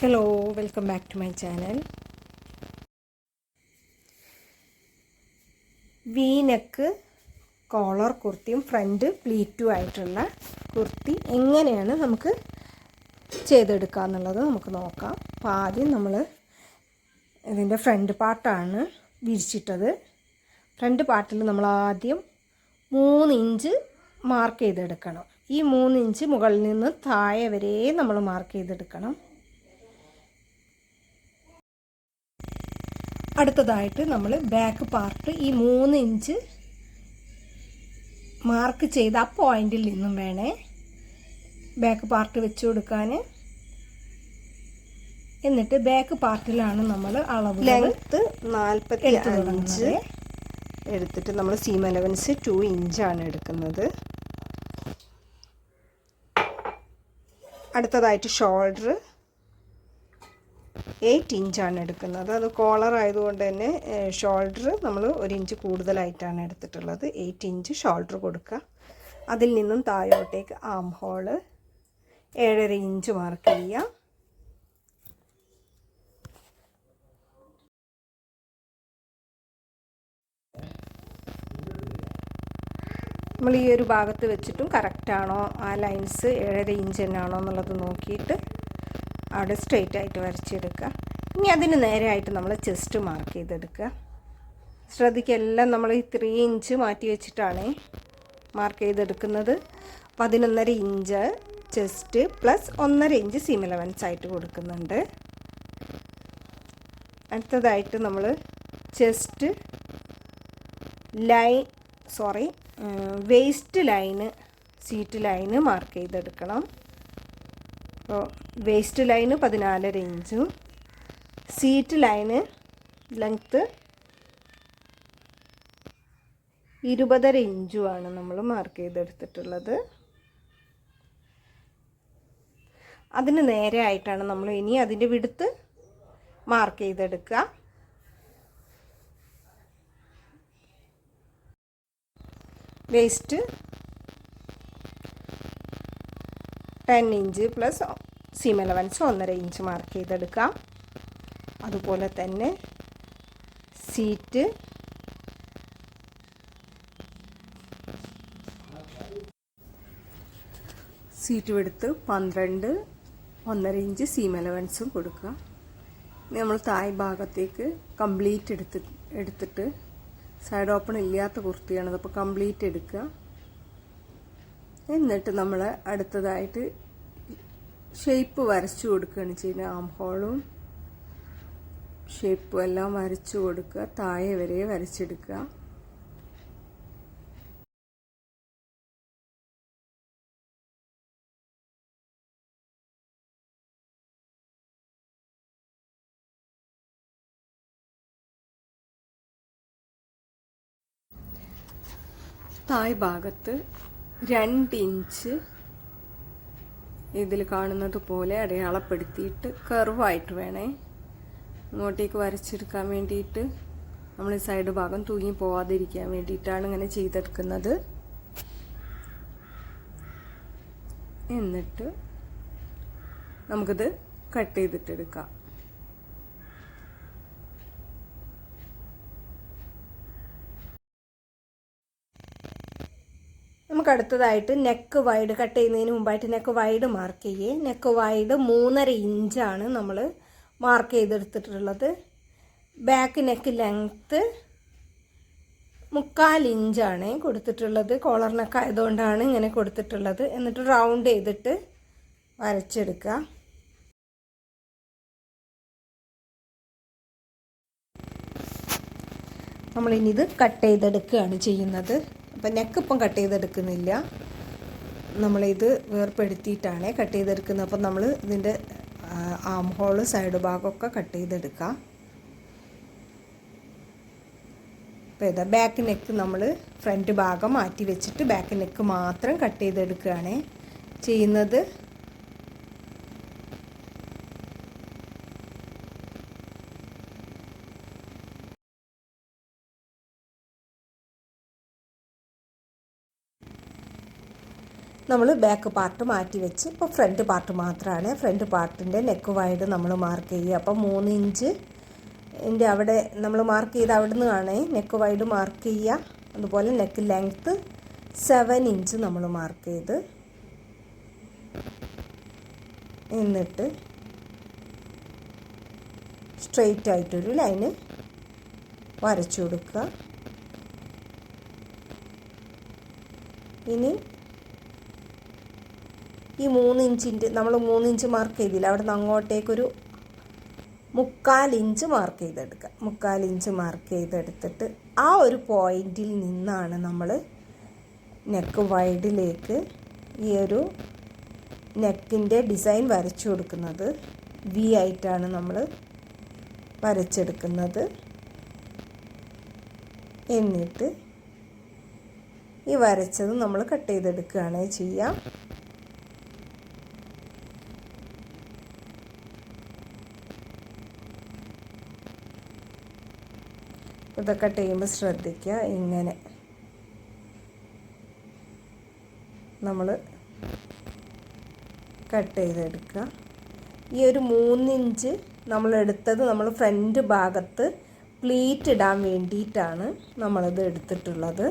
Hello welcome back to my channel V-neck collar കുർത്തിയും front പ്ലീറ്റും ആയിട്ടുള്ള കുർത്തി എങ്ങനെയാണ് നമുക്ക് ചെയ്തെടുക്കുക എന്നുള്ളത് നമുക്ക് നോക്കാം. അപ്പോൾ ആദ്യം നമ്മൾ ഇതിന്റെ ഫ്രണ്ട് പാർട്ടാണ് വിരിച്ചിട്ടത്. ഫ്രണ്ട് പാർട്ടിൽ നമ്മൾ ആദ്യം മൂന്ന് ഇഞ്ച് മാർക്ക് ചെയ്തെടുക്കണം. ഈ മൂന്ന് ഇഞ്ച് മുകളിൽ നിന്ന് താഴെ വരെ നമ്മൾ മാർക്ക് ചെയ്തെടുക്കണം. അടുത്തതായിട്ട് നമ്മൾ ബാക്ക് പാർട്ട് ഈ മൂന്ന് ഇഞ്ച് മാർക്ക് ചെയ്ത ആ പോയിന്റിൽ നിന്നും വേണേ ബാക്ക് പാർട്ട് വെച്ച് കൊടുക്കാൻ എന്നിട്ട് ബാക്ക് പാർട്ടിലാണ് നമ്മൾ അളവ് ലെങ്ത്ത് നാൽപ്പത്തി അഞ്ച് എടുത്തിട്ട് നമ്മൾ സീം അലവൻസ് ടു ഇഞ്ചാണ് എടുക്കുന്നത്. അടുത്തതായിട്ട് ഷോൾഡർ എയ്റ്റ് ഇഞ്ചാണ് എടുക്കുന്നത്. അത് കോളർ ആയതുകൊണ്ട് തന്നെ ഷോൾഡർ നമ്മൾ ഒരു ഇഞ്ച് കൂടുതലായിട്ടാണ് എടുത്തിട്ടുള്ളത്. എയ്റ്റ് ഇഞ്ച് ഷോൾഡർ കൊടുക്കുക. അതിൽ നിന്നും താഴോട്ടേക്ക് ആം ഹോൾ ഏഴര ഇഞ്ച് മാർക്ക് ചെയ്യുക. നമ്മൾ ഈ ഒരു ഭാഗത്ത് വെച്ചിട്ടും കറക്റ്റാണോ ആ ലൈൻസ് ഏഴര ഇഞ്ച് തന്നെയാണോ എന്നുള്ളത് നോക്കിയിട്ട് അവിടെ സ്ട്രെയിറ്റ് ആയിട്ട് വരച്ചെടുക്കുക. ഇനി അതിന് നേരെയായിട്ട് നമ്മൾ ചെസ്റ്റ് മാർക്ക് ചെയ്തെടുക്കുക. ശ്രദ്ധിക്കുക എല്ലാം നമ്മൾ ഈ ത്രീ ഇഞ്ച് മാറ്റി വെച്ചിട്ടാണ് മാർക്ക് ചെയ്തെടുക്കുന്നത്. പതിനൊന്നര ഇഞ്ച് ചെസ്റ്റ് പ്ലസ് ഒന്നര ഇഞ്ച് സീം ഇലവൻസ് ആയിട്ട് കൊടുക്കുന്നുണ്ട്. അടുത്തതായിട്ട് നമ്മൾ chest line sorry waist line seat line mark ചെയ്തെടുക്കണം. അപ്പോൾ വേസ്റ്റ് ലൈന് പതിനാലര ഇഞ്ചും സീറ്റ് ലൈന് ലെങ്ത്ത് ഇരുപതര ഇഞ്ചുമാണ് നമ്മൾ മാർക്ക് ചെയ്തെടുത്തിട്ടുള്ളത്. അതിന് നേരെ ആയിട്ടാണ് നമ്മൾ ഇനി അതിന്റെ വിടുത്ത് മാർക്ക് ചെയ്തെടുക്കുക waist ten inch plus seam allowance ഒന്നര ഇഞ്ച് മാർക്ക് ചെയ്തെടുക്കാം അതുപോലെ തന്നെ സീറ്റ് സീറ്റ് എടുത്ത് പന്ത്രണ്ട് ഒന്നര ഇഞ്ച് സീം അലവൻസും കൊടുക്കുക. നമ്മൾ തായ് ഭാഗത്തേക്ക് കംപ്ലീറ്റ് എടുത്ത് എടുത്തിട്ട് സൈഡ് ഓപ്പൺ ഇല്ലാത്ത കുർത്തിയാണത് അപ്പോൾ കംപ്ലീറ്റ് എടുക്കുക. എന്നിട്ട് നമ്മൾ അടുത്തതായിട്ട് ഷേപ്പ് വരച്ചു കൊടുക്കുകയാണ് ചെയ്യുന്നത്. ആം ഹോളും ഷേപ്പും എല്ലാം വരച്ചു കൊടുക്കുക. താഴെ വരെ വരച്ചെടുക്കുക. തായ് ഭാഗത്ത് രണ്ട് ഇഞ്ച് ഇതിൽ കാണുന്നത് പോലെ അടയാളപ്പെടുത്തിയിട്ട് കർവായിട്ട് വേണേ. ഇങ്ങോട്ടേക്ക് വരച്ചെടുക്കാൻ വേണ്ടിയിട്ട് നമ്മൾ സൈഡ് ഭാഗം തൂങ്ങി പോവാതിരിക്കാൻ വേണ്ടിയിട്ടാണ് ഇങ്ങനെ ചെയ്തെടുക്കുന്നത്. എന്നിട്ട് നമുക്കിത് കട്ട് ചെയ്തിട്ടെടുക്കാം. നമുക്ക് അടുത്തതായിട്ട് നെക്ക് വൈഡ് കട്ട് ചെയ്യുന്നതിന് മുമ്പായിട്ട് നെക്ക് വൈഡ് മാർക്ക് ചെയ്യേ. നെക്ക് വൈഡ് മൂന്നര ഇഞ്ചാണ് നമ്മൾ മാർക്ക് ചെയ്തെടുത്തിട്ടുള്ളത്. ബാക്ക് നെക്ക് ലെങ്ത്ത് മുക്കാൽ ഇഞ്ചാണ് കൊടുത്തിട്ടുള്ളത്. കോളർ നെക്ക് ആയതുകൊണ്ടാണ് ഇങ്ങനെ കൊടുത്തിട്ടുള്ളത്. എന്നിട്ട് റൗണ്ട് ചെയ്തിട്ട് വരച്ചെടുക്കുക. നമ്മളിനി ഇത് കട്ട് ചെയ്തെടുക്കുകയാണ് ചെയ്യുന്നത്. അപ്പം നെക്ക് ഇപ്പം കട്ട് ചെയ്തെടുക്കുന്നില്ല. നമ്മളിത് വേർപ്പെടുത്തിയിട്ടാണ് കട്ട് ചെയ്തെടുക്കുന്നത്. അപ്പം നമ്മൾ ഇതിന്റെ ആം ഹോൾ സൈഡ് ഭാഗമൊക്കെ കട്ട് ചെയ്തെടുക്കാം. അപ്പോൾ ഇതാ ബാക്ക് നെക്ക് നമ്മൾ ഫ്രണ്ട് ഭാഗം മാറ്റി വെച്ചിട്ട് ബാക്ക് നെക്ക് മാത്രം കട്ട് ചെയ്തെടുക്കുകയാണ് ചെയ്യുന്നത്. നമ്മൾ ബാക്ക് പാർട്ട് മാറ്റി വെച്ച്. ഇപ്പോൾ ഫ്രണ്ട് പാർട്ട് മാത്രമാണ് ഫ്രണ്ട് പാർട്ടിന്റെ നെക്ക് വൈഡ് നമ്മൾ മാർക്ക് ചെയ്യുക. അപ്പോൾ മൂന്ന് ഇഞ്ച് എന്റെ അവിടെ നമ്മൾ മാർക്ക് ചെയ്ത് അവിടെ നിന്ന് കാണേ നെക്ക് വൈഡ് മാർക്ക് ചെയ്യുക. അതുപോലെ നെക്ക് ലെങ്ത്ത് സെവൻ ഇഞ്ച് നമ്മൾ മാർക്ക് ചെയ്ത് എന്നിട്ട് സ്ട്രെയിറ്റ് ആയിട്ടൊരു ലൈന് വരച്ചു കൊടുക്കുക. ഇനി ഈ മൂന്ന് ഇഞ്ചിന്റെ നമ്മൾ മൂന്ന് ഇഞ്ച് മാർക്ക് ചെയ്തില്ല. അവിടെ നിന്ന് അങ്ങോട്ടേക്കൊരു മുക്കാൽ ഇഞ്ച് മാർക്ക് ചെയ്തെടുക്കുക. മുക്കാൽ ഇഞ്ച് മാർക്ക് ചെയ്തെടുത്തിട്ട് ആ ഒരു പോയിന്റിൽ നിന്നാണ് നമ്മൾ നെക്ക് വൈഡിലേക്ക് ഈ ഒരു നെക്കിന്റെ ഡിസൈൻ വരച്ചു കൊടുക്കുന്നത്. വി ആയിട്ടാണ് നമ്മൾ വരച്ചെടുക്കുന്നത്. എന്നിട്ട് ഈ വരച്ചത് നമ്മൾ കട്ട് ചെയ്തെടുക്കുകയാണ് ചെയ്യുക. ഇതൊക്കെ ടീം ശ്രദ്ധിക്കുക ഇങ്ങനെ. നമ്മൾ കട്ട് ചെയ്തെടുക്കുക ഈ ഒരു മൂന്നിഞ്ച് നമ്മൾ എടുത്തത് നമ്മൾ ഫ്രണ്ട് ഭാഗത്ത് പ്ലീറ്റ് ഇടാൻ വേണ്ടിയിട്ടാണ് നമ്മളിത് എടുത്തിട്ടുള്ളത്.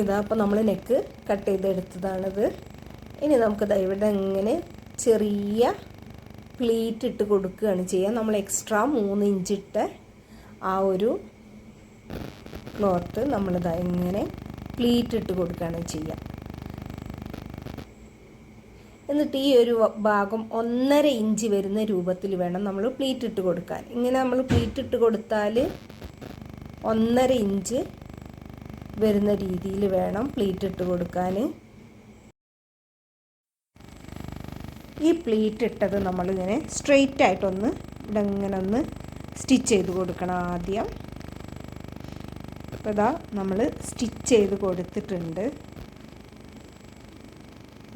ഇതാ അപ്പോൾ നമ്മൾ നെക്ക് കട്ട് ചെയ്തെടുത്തതാണിത്. ഇനി നമുക്ക് ഇവിടെ ഇങ്ങനെ ചെറിയ പ്ലീറ്റ് ഇട്ട് കൊടുക്കുകയാണ് ചെയ്യുക. നമ്മൾ എക്സ്ട്രാ മൂന്ന് ഇട്ട് ആ ഒരു ക്ലോത്ത് നമ്മൾ ഇങ്ങനെ പ്ലീറ്റ് ഇട്ട് കൊടുക്കുകയാണ് ചെയ്യുക. എന്നിട്ട് ഈ ഒരു ഭാഗം ഒന്നര ഇഞ്ച് വരുന്ന രൂപത്തിൽ വേണം നമ്മൾ പ്ലീറ്റ് ഇട്ട് കൊടുക്കാൻ. ഇങ്ങനെ നമ്മൾ പ്ലീറ്റ് ഇട്ട് കൊടുത്താൽ ഒന്നര ഇഞ്ച് വരുന്ന രീതിയിൽ വേണം പ്ലീറ്റ് ഇട്ട് കൊടുക്കാൻ. ഈ പ്ലീറ്റ് ഇട്ടത് നമ്മളിങ്ങനെ സ്ട്രെയിറ്റ് ആയിട്ടൊന്ന് ഇവിടെ ഇങ്ങനെ ഒന്ന് സ്റ്റിച്ച് ചെയ്ത് കൊടുക്കണം ആദ്യം. അപ്പോൾ ഇതാ നമ്മൾ സ്റ്റിച്ച് ചെയ്ത് കൊടുത്തിട്ടുണ്ട്.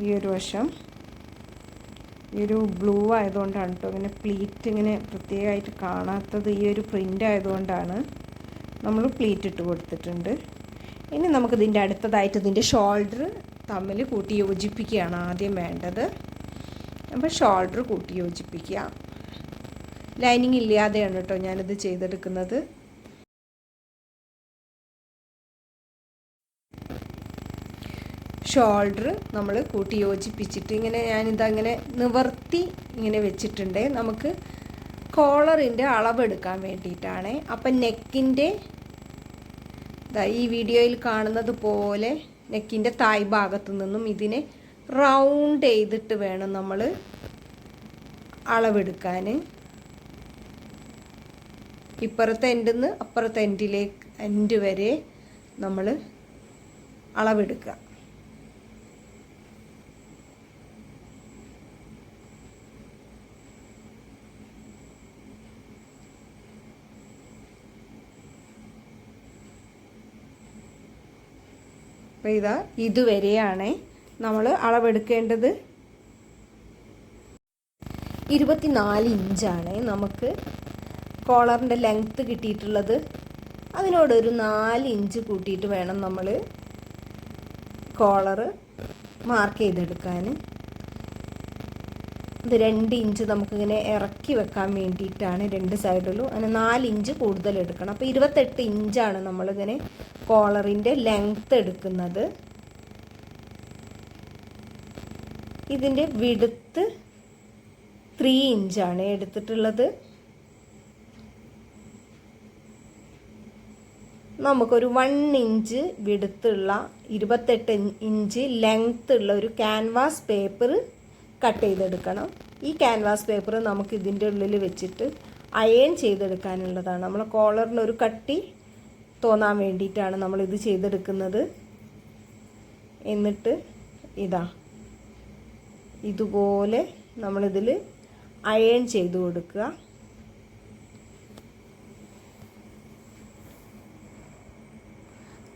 ഈ ഒരു വശം. ഈ ഒരു ബ്ലൂ ആയതുകൊണ്ടാണ് കേട്ടോ ഇങ്ങനെ പ്ലീറ്റ് ഇങ്ങനെ പ്രത്യേകമായിട്ട് കാണാത്തത്. ഈ ഒരു പ്രിന്റ് ആയതുകൊണ്ടാണ് നമ്മൾ പ്ലീറ്റ് ഇട്ട് കൊടുത്തിട്ടുണ്ട്. ഇനി നമുക്കിതിന്റെ അടുത്തതായിട്ട് ഇതിന്റെ ഷോൾഡർ തമ്മിൽ കൂട്ടി യോജിപ്പിക്കുകയാണ് ആദ്യം വേണ്ടത്. അപ്പോൾ ഷോൾഡർ കൂട്ടി യോജിപ്പിക്കുക. ലൈനിങ് ഇല്ലാതെയാണ് കേട്ടോ ഞാനിത് ചെയ്തെടുക്കുന്നത്. ഷോൾഡർ നമ്മൾ കൂട്ടി യോജിപ്പിച്ചിട്ട് ഇങ്ങനെ ഞാനിതങ്ങനെ നിവർത്തി ഇങ്ങനെ വെച്ചിട്ടുണ്ട്. നമുക്ക് കോളറിന്റെ അളവെടുക്കാൻ വേണ്ടിയിട്ടാണ്. അപ്പം നെക്കിന്റെ ഈ വീഡിയോയിൽ കാണുന്നത് പോലെ നെക്കിന്റെ തായ് ഭാഗത്തു നിന്നും ഇതിനെ റൗണ്ട് ചെയ്തിട്ട് വേണം നമ്മൾ അളവെടുക്കാൻ. ഇപ്പുറത്തെ എൻഡിൽ നിന്ന് അപ്പുറത്തെ എൻഡിലേക്ക് എൻഡ് വരെ നമ്മൾ അളവെടുക്കുക. ഇതാ ഇതുവരെയാണ് നമ്മൾ അളവെടുക്കേണ്ടത് ഇരുപത്തിനാല് ഇഞ്ചാണ്. നമുക്ക് കോളറിന്റെ ലെങ്ത്ത് കിട്ടിയിട്ടുള്ളത് അതിനോടൊരു നാല് ഇഞ്ച് കൂട്ടിയിട്ട് വേണം നമ്മൾ കോളറ് മാർക്ക് ചെയ്തെടുക്കാൻ. ഇത് രണ്ട് ഇഞ്ച് നമുക്കിങ്ങനെ ഇറക്കി വെക്കാൻ വേണ്ടിയിട്ടാണ് രണ്ട് സൈഡിലും. അങ്ങനെ നാല് ഇഞ്ച് കൂടുതൽ എടുക്കണം. അപ്പോൾ ഇരുപത്തെട്ട് ഇഞ്ചാണ് നമ്മളിങ്ങനെ കോളറിന്റെ ലെങ്ത്ത് എടുക്കുന്നത്. ഇതിന്റെ വിടുത്ത് ത്രീ ഇഞ്ചാണ് എടുത്തിട്ടുള്ളത്. നമുക്കൊരു വൺ ഇഞ്ച് വിടുത്തുള്ള ഇരുപത്തെട്ട് ഇഞ്ച് ലെങ്ത്ത് ഉള്ള ഒരു ക്യാൻവാസ് പേപ്പർ കട്ട് ചെയ്തെടുക്കണം. ഈ ക്യാൻവാസ് പേപ്പർ നമുക്ക് ഇതിന്റെ ഉള്ളിൽ വെച്ചിട്ട് അയൺ ചെയ്തെടുക്കാനുള്ളതാണ്. നമ്മൾ കോളറിനൊരു കട്ടി തോന്നാൻ വേണ്ടിയിട്ടാണ് നമ്മളിത് ചെയ്തെടുക്കുന്നത്. എന്നിട്ട് ഇതാ ഇതുപോലെ നമ്മളിതിൽ അയൺ ചെയ്ത് കൊടുക്കുക.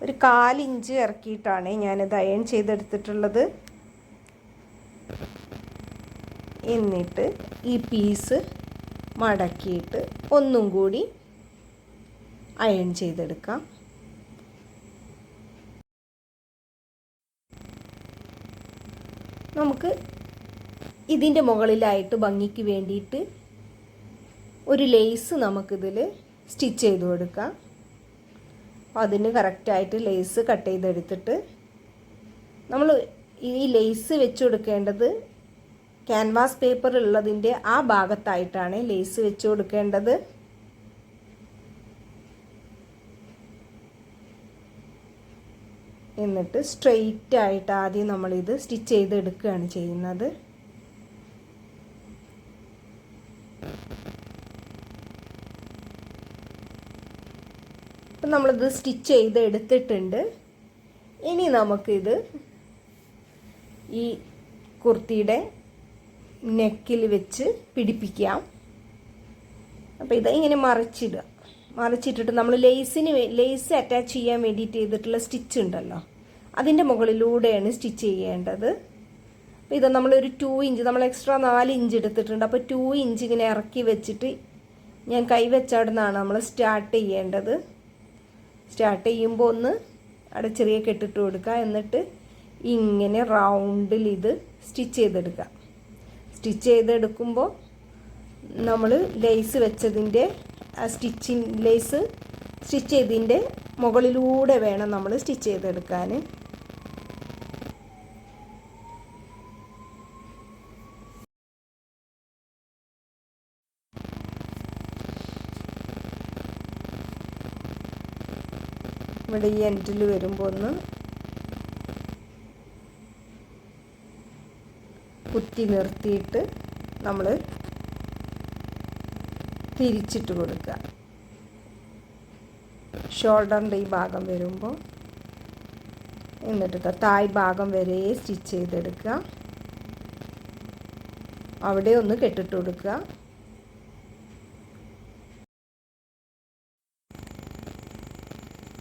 ഒരു കാലിഞ്ച് ഇറക്കിയിട്ടാണ് ഞാനിത് അയൺ ചെയ്തെടുത്തിട്ടുള്ളത്. എന്നിട്ട് ഈ പീസ് മടക്കിയിട്ട് ഒന്നും കൂടി അയൺ ചെയ്തെടുക്കാം. നമുക്ക് ഇതിന്റെ മുകളിലായിട്ട് ഭംഗിക്ക് വേണ്ടിയിട്ട് ഒരു ലേസ് നമുക്കിതിൽ സ്റ്റിച്ച് ചെയ്ത് കൊടുക്കാം. അതിന് കറക്റ്റായിട്ട് ലേസ് കട്ട് ചെയ്തെടുത്തിട്ട് നമ്മൾ ഈ ലേസ് വെച്ച് കൊടുക്കേണ്ടത് ക്യാൻവാസ് പേപ്പർ ഉള്ളതിന്റെ ആ ഭാഗത്തായിട്ടാണ് ലേസ് വെച്ച് കൊടുക്കേണ്ടത്. എന്നിട്ട് സ്ട്രെയിറ്റ് ആയിട്ട് ആദ്യം നമ്മളിത് സ്റ്റിച്ച് ചെയ്തെടുക്കുകയാണ് ചെയ്യുന്നത്. അപ്പം നമ്മളിത് സ്റ്റിച്ച് ചെയ്ത് എടുത്തിട്ടുണ്ട്. ഇനി നമുക്കിത് ഈ കുർത്തിയുടെ നെക്കിൽ വെച്ച് പിടിപ്പിക്കാം. അപ്പോൾ ഇത് ഇങ്ങനെ മറിച്ചിടുക. മറിച്ചിട്ടിട്ട് നമ്മൾ ലേസിന് ലേസ് അറ്റാച്ച് ചെയ്യാൻ വേണ്ടിയിട്ട് ചെയ്തിട്ടുള്ള സ്റ്റിച്ച് ഉണ്ടല്ലോ. അതിന്റെ മുകളിലൂടെയാണ് സ്റ്റിച്ച് ചെയ്യേണ്ടത്. അപ്പോൾ ഇത് നമ്മളൊരു ടു ഇഞ്ച് നമ്മൾ എക്സ്ട്രാ നാല് ഇഞ്ച് എടുത്തിട്ടുണ്ട്. അപ്പോൾ ടു ഇഞ്ച് ഇങ്ങനെ ഇറക്കി വെച്ചിട്ട് ഞാൻ കൈവച്ചവിടുന്നാണ് നമ്മൾ സ്റ്റാർട്ട് ചെയ്യേണ്ടത്. സ്റ്റാർട്ട് ചെയ്യുമ്പോൾ ഒന്ന് അവിടെ ചെറിയ കെട്ടിട്ട് കൊടുക്കുക. എന്നിട്ട് ഇങ്ങനെ റൗണ്ടിൽ ഇത് സ്റ്റിച്ച് ചെയ്തെടുക്കുക. സ്റ്റിച്ച് ചെയ്തെടുക്കുമ്പോൾ നമ്മൾ ലേസ് വെച്ചതിന്റെ ആ സ്റ്റിച്ചിങ് ലേസ് സ്റ്റിച്ച് ചെയ്തതിന്റെ മുകളിലൂടെ വേണം നമ്മൾ സ്റ്റിച്ച് ചെയ്തെടുക്കാൻ ഇവിടെ ഈ എൻഡിൽ വരുമ്പോൾ ഒന്ന് കുത്തി നിർത്തിയിട്ട് നമ്മൾ തിരിച്ചിട്ട് കൊടുക്കുക. ഷോൾഡറിന്റെ ഈ ഭാഗം വരുമ്പോൾ എന്നിട്ട് തായ് ഭാഗം വരെ സ്റ്റിച്ച് ചെയ്തെടുക്കുക. അവിടെ ഒന്ന് കെട്ടിട്ട് കൊടുക്കുക.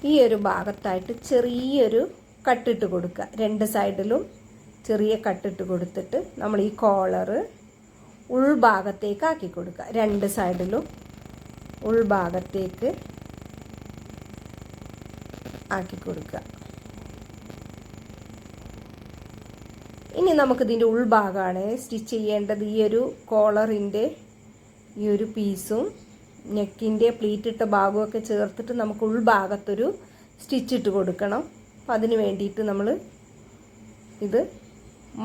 ഈ ഒരു ഭാഗത്തായിട്ട് ചെറിയൊരു കട്ടിട്ട് കൊടുക്കുക. രണ്ട് സൈഡിലും ചെറിയ കട്ടിട്ട് കൊടുത്തിട്ട് നമ്മൾ ഈ കോളർ ഉൾഭാഗത്തേക്ക് ആക്കി കൊടുക്കുക. രണ്ട് സൈഡിലും ഉൾഭാഗത്തേക്ക് ആക്കി കൊടുക്കുക. ഇനി നമുക്കിതിന്റെ ഉൾഭാഗമാണ് സ്റ്റിച്ച് ചെയ്യേണ്ടത്. ഈ ഒരു കോളറിന്റെ ഈ ഒരു പീസും നെക്കിന്റെ പ്ലീറ്റ് ഇട്ട ഭാഗമൊക്കെ ചേർത്തിട്ട് നമുക്ക് ഉൾഭാഗത്തൊരു സ്റ്റിച്ചിട്ട് കൊടുക്കണം. അപ്പം അതിന് വേണ്ടിയിട്ട് നമ്മൾ ഇത്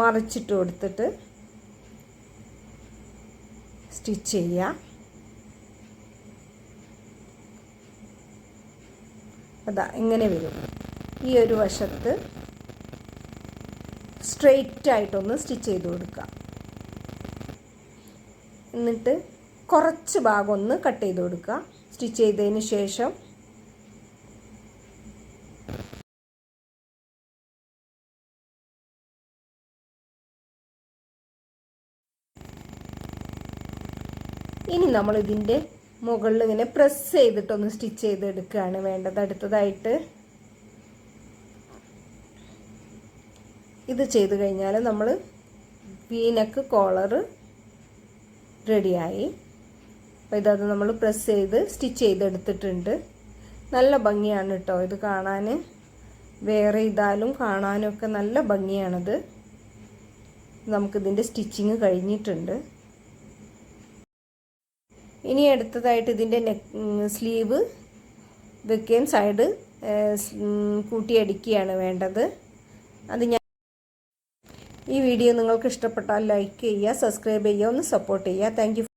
മറിച്ചിട്ട് കൊടുത്തിട്ട് സ്റ്റിച്ച് ചെയ്യുക അതാ ഇങ്ങനെ വരും. ഈ ഒരു വശത്ത് സ്ട്രെയിറ്റ് ആയിട്ടൊന്ന് സ്റ്റിച്ച് ചെയ്ത് കൊടുക്കുക എന്നിട്ട് കുറച്ച് ഭാഗം ഒന്ന് കട്ട് ചെയ്ത് കൊടുക്കുക. സ്റ്റിച്ച് ചെയ്തതിന് ശേഷം ഇനി നമ്മൾ ഇതിന്റെ മുകളിൽ ഇങ്ങനെ പ്രസ് ചെയ്തിട്ടൊന്ന് സ്റ്റിച്ച് ചെയ്തെടുക്കുകയാണ് വേണ്ടത്. അടുത്തതായിട്ട് ഇത് ചെയ്ത് കഴിഞ്ഞാൽ നമ്മൾ വീനക്ക് കോളർ റെഡിയായി അപ്പോൾ ഇതത് നമ്മൾ പ്രസ് ചെയ്ത് സ്റ്റിച്ച് ചെയ്തെടുത്തിട്ടുണ്ട്. നല്ല ഭംഗിയാണ് കേട്ടോ ഇത് കാണാൻ വേറെ ഇതാലും കാണാനൊക്കെ നല്ല ഭംഗിയാണിത്. നമുക്കിതിന്റെ സ്റ്റിച്ചിങ് കഴിഞ്ഞിട്ടുണ്ട്. ഇനി അടുത്തതായിട്ട് ഇതിന്റെ നെക്ക് സ്ലീവ് വെക്കേം സൈഡ് കൂട്ടിയടിക്കുകയാണ് വേണ്ടത്. അത് ഞാൻ ഈ വീഡിയോ നിങ്ങൾക്ക് ഇഷ്ടപ്പെട്ടാൽ ലൈക്ക് ചെയ്യുക സബ്സ്ക്രൈബ് ചെയ്യുക ഒന്ന് സപ്പോർട്ട് ചെയ്യുക. താങ്ക്